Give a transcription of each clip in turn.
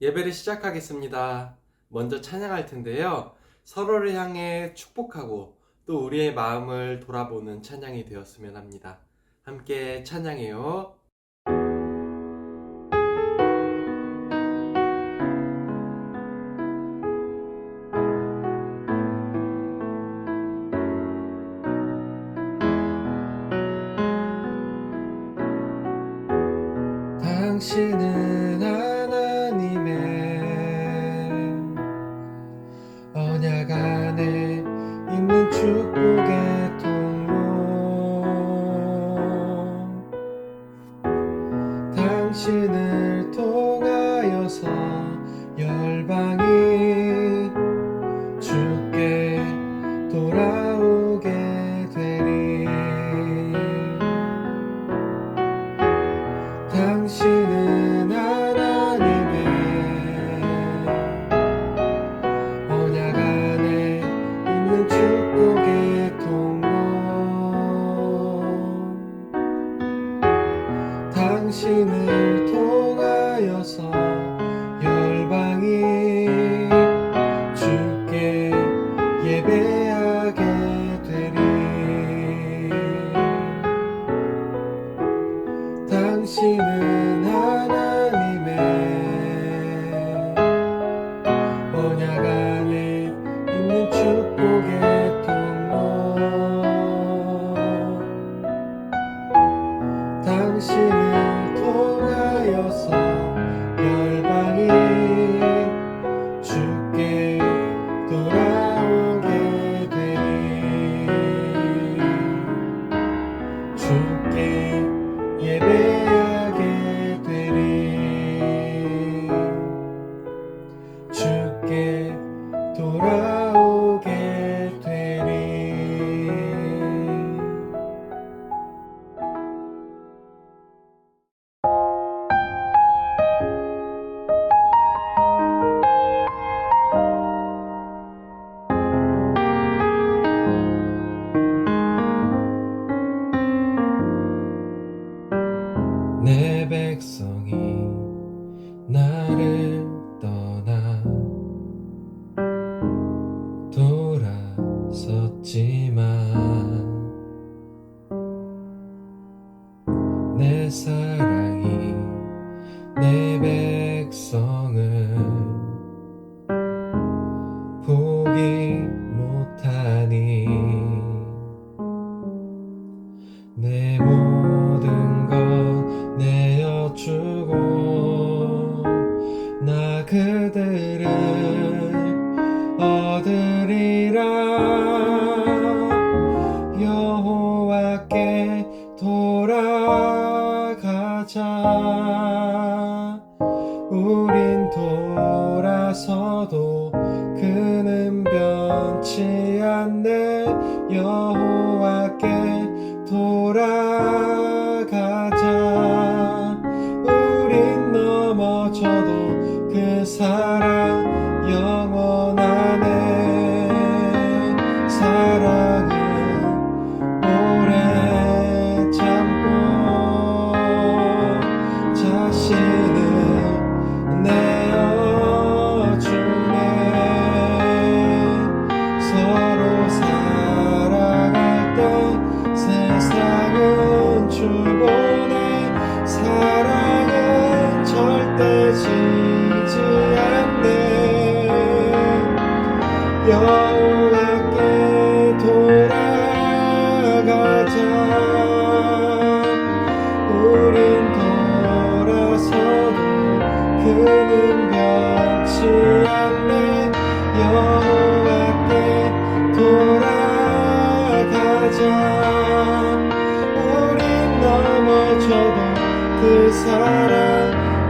예배를 시작하겠습니다. 먼저 찬양할 텐데요. 서로를 향해 축복하고 또 우리의 마음을 돌아보는 찬양이 되었으면 합니다. 함께 찬양해요. 안에 있는 축복 당신을 통하여서 내 백성이 나를 얻으리라. 여호와께 돌아가자. 우린 돌아서도 그는 변치 않네. 여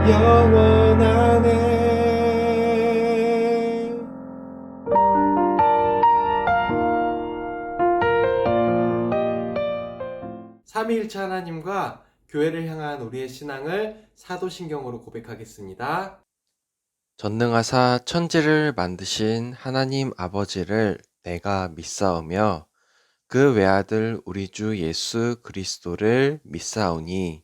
영원하네 삼위일체 하나님과 교회를 향한 우리의 신앙을 사도신경으로 고백하겠습니다. 전능하사 천지를 만드신 하나님 아버지를 내가 믿사오며 그 외아들 우리 주 예수 그리스도를 믿사오니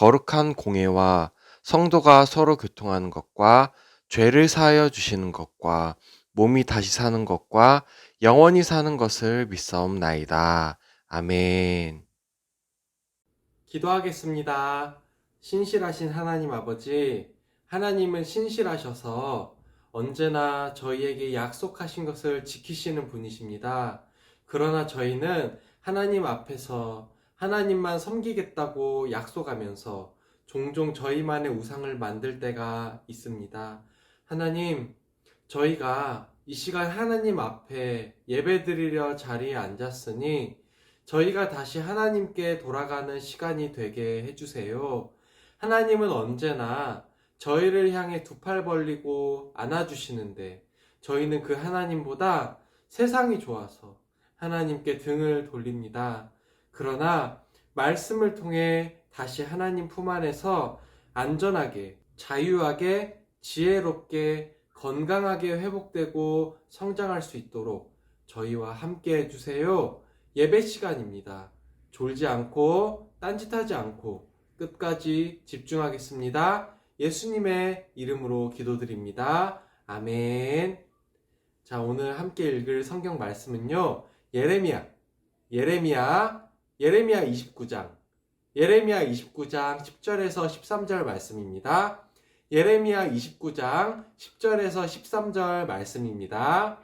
거룩한 공예와 성도가 서로 교통하는 것과 죄를 사하여 주시는 것과 몸이 다시 사는 것과 영원히 사는 것을 믿사옵나이다. 아멘. 기도하겠습니다. 신실하신 하나님 아버지, 하나님은 신실하셔서 언제나 저희에게 약속하신 것을 지키시는 분이십니다. 그러나 저희는 하나님 앞에서 하나님만 섬기겠다고 약속하면서 종종 저희만의 우상을 만들 때가 있습니다. 하나님, 저희가 이 시간 하나님 앞에 예배드리려 자리에 앉았으니 저희가 다시 하나님께 돌아가는 시간이 되게 해주세요. 하나님은 언제나 저희를 향해 두 팔 벌리고 안아주시는데 저희는 그 하나님보다 세상이 좋아서 하나님께 등을 돌립니다. 그러나 말씀을 통해 다시 하나님 품 안에서 안전하게, 자유하게, 지혜롭게, 건강하게 회복되고 성장할 수 있도록 저희와 함께 해주세요. 예배 시간입니다. 졸지 않고, 딴짓하지 않고, 끝까지 집중하겠습니다. 예수님의 이름으로 기도드립니다. 아멘. 자, 오늘 함께 읽을 성경 말씀은요, 예레미야, 예레미야, 예레미야 29장, 예레미야 29장 10절에서 13절 말씀입니다. 예레미야 29장 10절에서 13절 말씀입니다.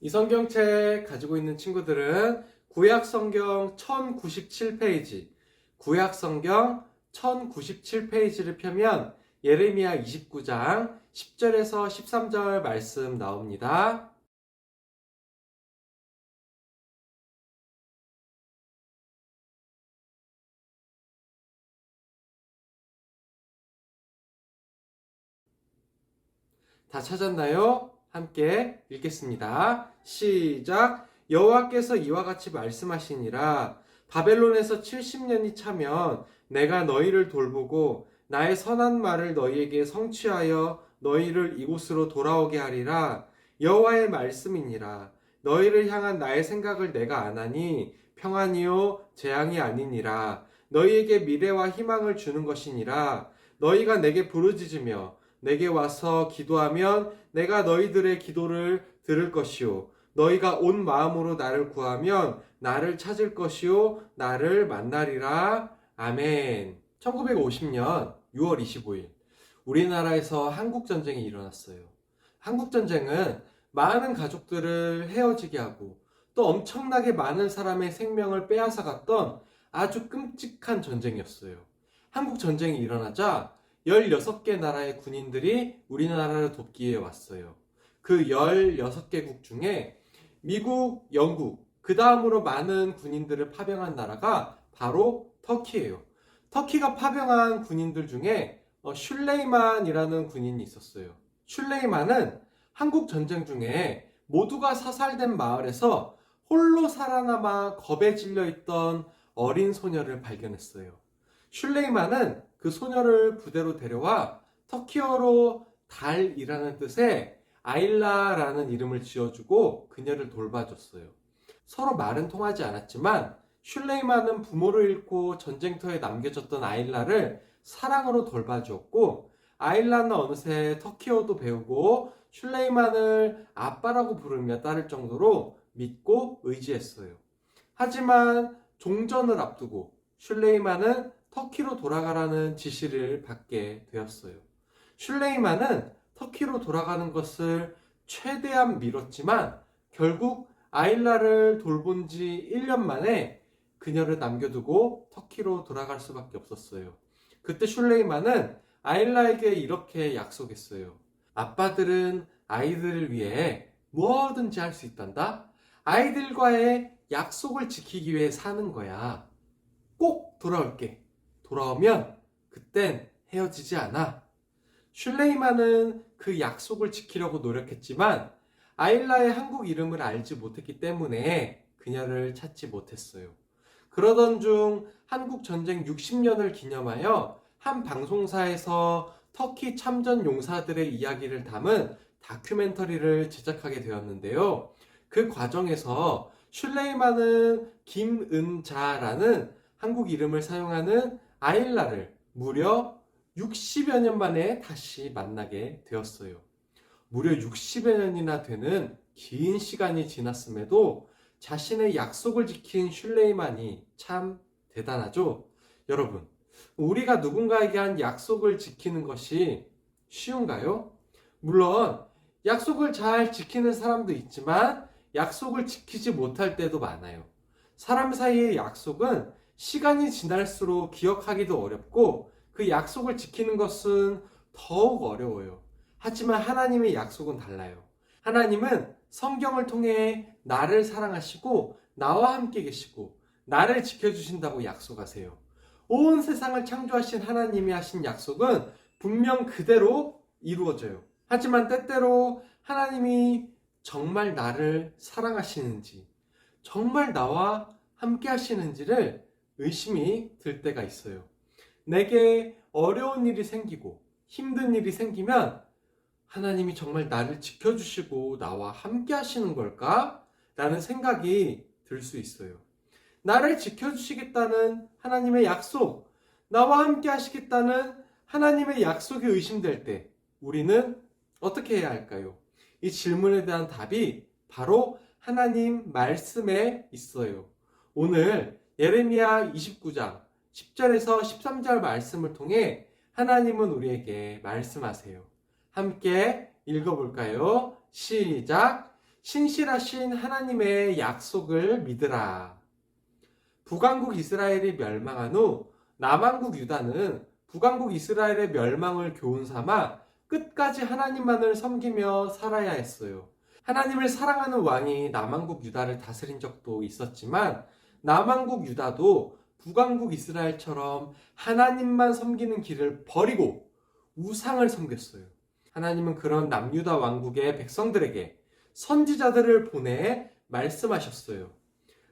이 성경책 가지고 있는 친구들은 구약 성경 1097페이지, 구약 성경 1097페이지를 펴면 예레미야 29장 10절에서 13절 말씀 나옵니다. 다 찾았나요? 함께 읽겠습니다. 시작. 여호와께서 이와 같이 말씀하시니라 바벨론에서 70년이 차면 내가 너희를 돌보고 나의 선한 말을 너희에게 성취하여 너희를 이곳으로 돌아오게 하리라 여호와의 말씀이니라 너희를 향한 나의 생각을 내가 아나니 평안이요 재앙이 아니니라 너희에게 미래와 희망을 주는 것이니라 너희가 내게 부르짖으며 내게 와서 기도하면 내가 너희들의 기도를 들을 것이요. 너희가 온 마음으로 나를 구하면 나를 찾을 것이요. 나를 만나리라. 아멘. 1950년 6월 25일. 우리나라에서 한국 전쟁이 일어났어요. 한국 전쟁은 많은 가족들을 헤어지게 하고 또 엄청나게 많은 사람의 생명을 빼앗아 갔던 아주 끔찍한 전쟁이었어요. 한국 전쟁이 일어나자 16개 나라의 군인들이 우리나라를 돕기에 왔어요. 그 16개국 중에 미국, 영국, 그 다음으로 많은 군인들을 파병한 나라가 바로 터키예요. 터키가 파병한 군인들 중에 어, 슐레이만이라는 군인이 있었어요. 슐레이만은 한국 전쟁 중에 모두가 사살된 마을에서 홀로 살아남아 겁에 질려 있던 어린 소녀를 발견했어요. 슐레이만은 그 소녀를 부대로 데려와 터키어로 달이라는 뜻의 아일라라는 이름을 지어주고 그녀를 돌봐줬어요. 서로 말은 통하지 않았지만 슐레이만은 부모를 잃고 전쟁터에 남겨졌던 아일라를 사랑으로 돌봐주었고 아일라는 어느새 터키어도 배우고 슐레이만을 아빠라고 부르며 따를 정도로 믿고 의지했어요. 하지만 종전을 앞두고 슐레이만은 터키로 돌아가라는 지시를 받게 되었어요. 슐레이만은 터키로 돌아가는 것을 최대한 미뤘지만 결국 아일라를 돌본 지 1년 만에 그녀를 남겨두고 터키로 돌아갈 수밖에 없었어요. 그때 슐레이만은 아일라에게 이렇게 약속했어요. 아빠들은 아이들을 위해 뭐든지 할 수 있단다? 아이들과의 약속을 지키기 위해 사는 거야. 꼭 돌아올게. 돌아오면 그땐 헤어지지 않아. 슐레이만은 그 약속을 지키려고 노력했지만 아일라의 한국 이름을 알지 못했기 때문에 그녀를 찾지 못했어요. 그러던 중 한국 전쟁 60년을 기념하여 한 방송사에서 터키 참전 용사들의 이야기를 담은 다큐멘터리를 제작하게 되었는데요. 그 과정에서 슐레이만은 김은자라는 한국 이름을 사용하는 아일라를 무려 60여 년 만에 다시 만나게 되었어요. 무려 60여 년이나 되는 긴 시간이 지났음에도 자신의 약속을 지킨 슐레이만이 참 대단하죠? 여러분, 우리가 누군가에게 한 약속을 지키는 것이 쉬운가요? 물론, 약속을 잘 지키는 사람도 있지만, 약속을 지키지 못할 때도 많아요. 사람 사이의 약속은 시간이 지날수록 기억하기도 어렵고, 그 약속을 지키는 것은 더욱 어려워요. 하지만 하나님의 약속은 달라요. 하나님은 성경을 통해 나를 사랑하시고 나와 함께 계시고 나를 지켜주신다고 약속하세요. 온 세상을 창조하신 하나님이 하신 약속은 분명 그대로 이루어져요. 하지만 때때로 하나님이 정말 나를 사랑하시는지, 정말 나와 함께 하시는지를 의심이 들 때가 있어요. 내게 어려운 일이 생기고 힘든 일이 생기면 하나님이 정말 나를 지켜주시고 나와 함께 하시는 걸까? 라는 생각이 들 수 있어요. 나를 지켜주시겠다는 하나님의 약속, 나와 함께 하시겠다는 하나님의 약속이 의심될 때 우리는 어떻게 해야 할까요? 이 질문에 대한 답이 바로 하나님 말씀에 있어요. 오늘 예레미야 29장 10절에서 13절 말씀을 통해 하나님은 우리에게 말씀하세요. 함께 읽어볼까요? 시작. 신실하신 하나님의 약속을 믿으라. 북왕국 이스라엘이 멸망한 후 남왕국 유다는 북왕국 이스라엘의 멸망을 교훈 삼아 끝까지 하나님만을 섬기며 살아야 했어요. 하나님을 사랑하는 왕이 남왕국 유다를 다스린 적도 있었지만 남왕국 유다도 북왕국 이스라엘처럼 하나님만 섬기는 길을 버리고 우상을 섬겼어요. 하나님은 그런 남유다 왕국의 백성들에게 선지자들을 보내 말씀하셨어요.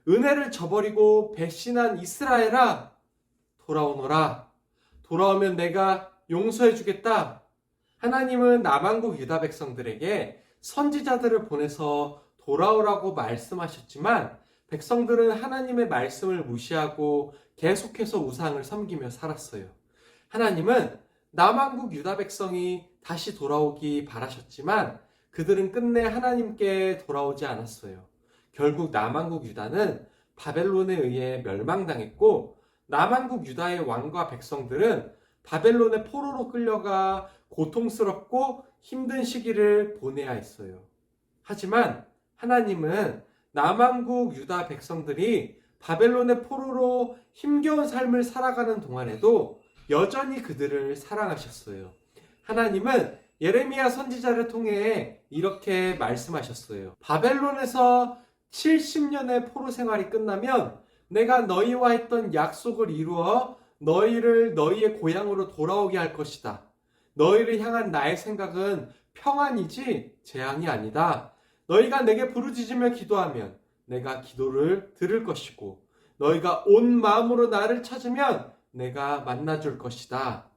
은혜를 저버리고 배신한 이스라엘아 돌아오너라. 돌아오면 내가 용서해 주겠다. 하나님은 남왕국 유다 백성들에게 선지자들을 보내서 돌아오라고 말씀하셨지만 백성들은 하나님의 말씀을 무시하고 계속해서 우상을 섬기며 살았어요. 하나님은 남왕국 유다 백성이 다시 돌아오기 바라셨지만 그들은 끝내 하나님께 돌아오지 않았어요. 결국 남왕국 유다는 바벨론에 의해 멸망당했고 남왕국 유다의 왕과 백성들은 바벨론의 포로로 끌려가 고통스럽고 힘든 시기를 보내야 했어요. 하지만 하나님은 남왕국 유다 백성들이 바벨론의 포로로 힘겨운 삶을 살아가는 동안에도 여전히 그들을 사랑하셨어요. 하나님은 예레미야 선지자를 통해 이렇게 말씀하셨어요. 바벨론에서 70년의 포로 생활이 끝나면 내가 너희와 했던 약속을 이루어 너희를 너희의 고향으로 돌아오게 할 것이다. 너희를 향한 나의 생각은 평안이지 재앙이 아니다. 너희가 내게 부르짖으며 기도하면 내가 기도를 들을 것이고 너희가 온 마음으로 나를 찾으면 내가 만나줄 것이다.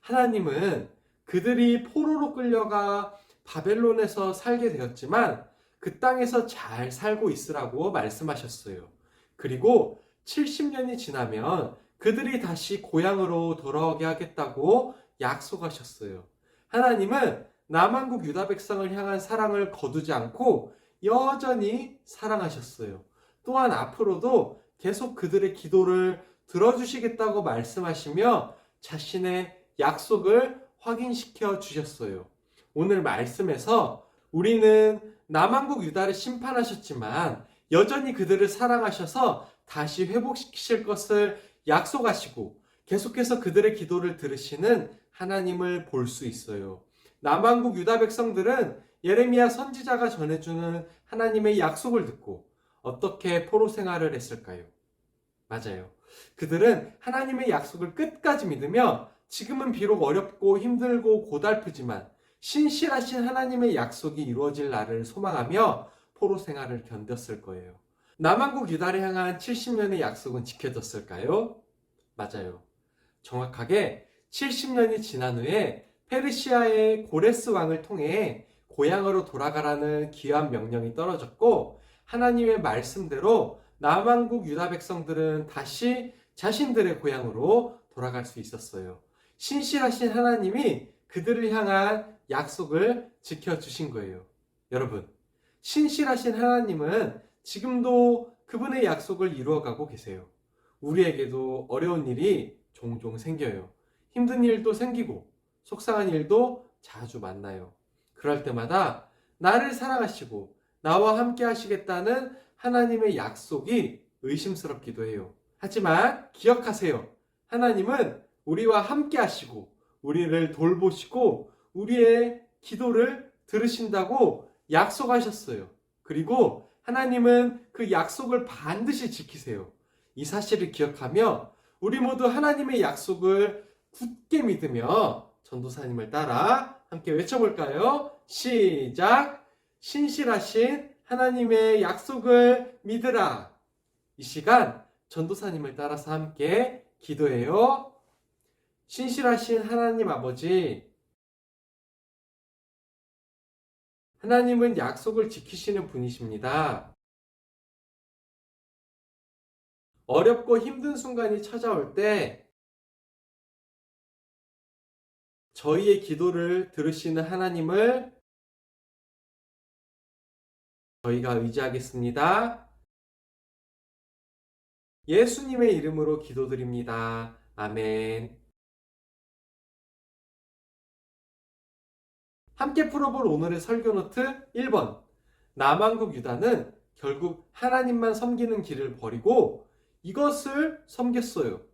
하나님은 그들이 포로로 끌려가 바벨론에서 살게 되었지만 그 땅에서 잘 살고 있으라고 말씀하셨어요. 그리고 70년이 지나면 그들이 다시 고향으로 돌아오게 하겠다고 약속하셨어요. 하나님은 남한국 유다 백성을 향한 사랑을 거두지 않고 여전히 사랑하셨어요. 또한 앞으로도 계속 그들의 기도를 들어주시겠다고 말씀하시며 자신의 약속을 확인시켜 주셨어요. 오늘 말씀에서 우리는 남한국 유다를 심판하셨지만 여전히 그들을 사랑하셔서 다시 회복시키실 것을 약속하시고 계속해서 그들의 기도를 들으시는 하나님을 볼 수 있어요. 남한국 유다 백성들은 예레미야 선지자가 전해주는 하나님의 약속을 듣고 어떻게 포로 생활을 했을까요? 맞아요. 그들은 하나님의 약속을 끝까지 믿으며 지금은 비록 어렵고 힘들고 고달프지만 신실하신 하나님의 약속이 이루어질 날을 소망하며 포로 생활을 견뎠을 거예요. 남한국 유다를 향한 70년의 약속은 지켜졌을까요? 맞아요. 정확하게 70년이 지난 후에 페르시아의 고레스 왕을 통해 고향으로 돌아가라는 귀한 명령이 떨어졌고 하나님의 말씀대로 남한국 유다 백성들은 다시 자신들의 고향으로 돌아갈 수 있었어요. 신실하신 하나님이 그들을 향한 약속을 지켜주신 거예요. 여러분, 신실하신 하나님은 지금도 그분의 약속을 이루어가고 계세요. 우리에게도 어려운 일이 종종 생겨요. 힘든 일도 생기고, 속상한 일도 자주 만나요. 그럴 때마다 나를 사랑하시고, 나와 함께 하시겠다는 하나님의 약속이 의심스럽기도 해요. 하지만 기억하세요. 하나님은 우리와 함께 하시고, 우리를 돌보시고, 우리의 기도를 들으신다고 약속하셨어요. 그리고 하나님은 그 약속을 반드시 지키세요. 이 사실을 기억하며 우리 모두 하나님의 약속을 굳게 믿으며 전도사님을 따라 함께 외쳐볼까요? 시작! 신실하신 하나님의 약속을 믿으라. 이 시간 전도사님을 따라서 함께 기도해요. 신실하신 하나님 아버지, 하나님은 약속을 지키시는 분이십니다. 어렵고 힘든 순간이 찾아올 때 저희의 기도를 들으시는 하나님을 저희가 의지하겠습니다. 예수님의 이름으로 기도드립니다. 아멘. 함께 풀어볼 오늘의 설교 노트 1번. 남한국 유다는 결국 하나님만 섬기는 길을 버리고 이것을 섬겼어요.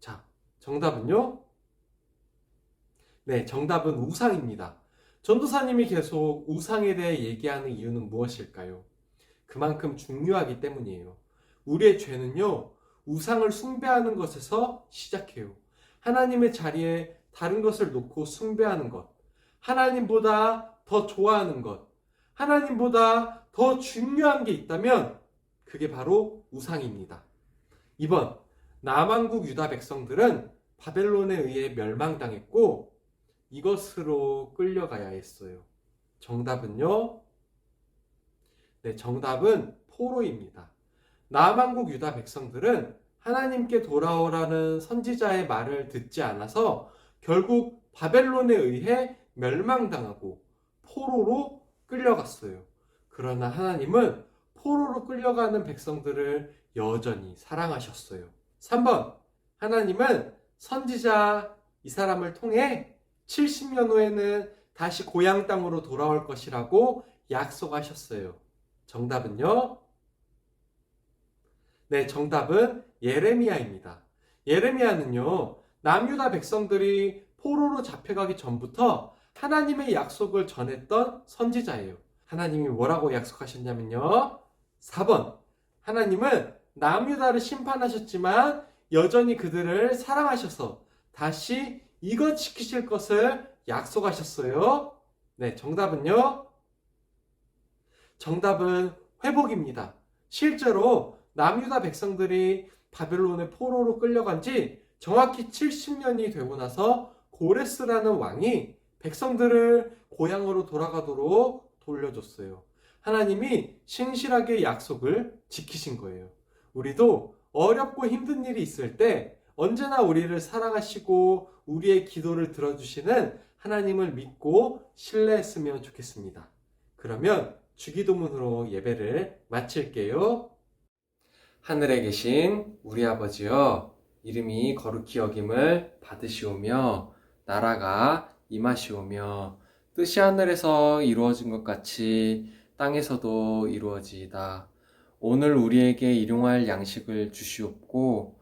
자, 정답은요? 네, 정답은 우상입니다. 전도사님이 계속 우상에 대해 얘기하는 이유는 무엇일까요? 그만큼 중요하기 때문이에요. 우리의 죄는요, 우상을 숭배하는 것에서 시작해요. 하나님의 자리에 다른 것을 놓고 숭배하는 것. 하나님보다 더 좋아하는 것, 하나님보다 더 중요한 게 있다면 그게 바로 우상입니다. 2번, 남왕국 유다 백성들은 바벨론에 의해 멸망당했고 이것으로 끌려가야 했어요. 정답은요? 네, 정답은 포로입니다. 남왕국 유다 백성들은 하나님께 돌아오라는 선지자의 말을 듣지 않아서 결국 바벨론에 의해 멸망당하고 포로로 끌려갔어요. 그러나 하나님은 포로로 끌려가는 백성들을 여전히 사랑하셨어요. 3번. 하나님은 선지자 이 사람을 통해 70년 후에는 다시 고향 땅으로 돌아올 것이라고 약속하셨어요. 정답은요? 네, 정답은 예레미야입니다. 예레미야는요, 남유다 백성들이 포로로 잡혀가기 전부터 하나님의 약속을 전했던 선지자예요. 하나님이 뭐라고 약속하셨냐면요. 4번. 하나님은 남유다를 심판하셨지만 여전히 그들을 사랑하셔서 다시 이것 지키실 것을 약속하셨어요. 네, 정답은요. 정답은 회복입니다. 실제로 남유다 백성들이 바벨론의 포로로 끌려간 지 정확히 70년이 되고 나서 고레스라는 왕이 백성들을 고향으로 돌아가도록 돌려줬어요. 하나님이 신실하게 약속을 지키신 거예요. 우리도 어렵고 힘든 일이 있을 때 언제나 우리를 사랑하시고 우리의 기도를 들어주시는 하나님을 믿고 신뢰했으면 좋겠습니다. 그러면 주기도문으로 예배를 마칠게요. 하늘에 계신 우리 아버지여, 이름이 거룩히 여김을 받으시오며, 나라가 임하시오며 뜻이 하늘에서 이루어진 것 같이 땅에서도 이루어지이다. 오늘 우리에게 일용할 양식을 주시옵고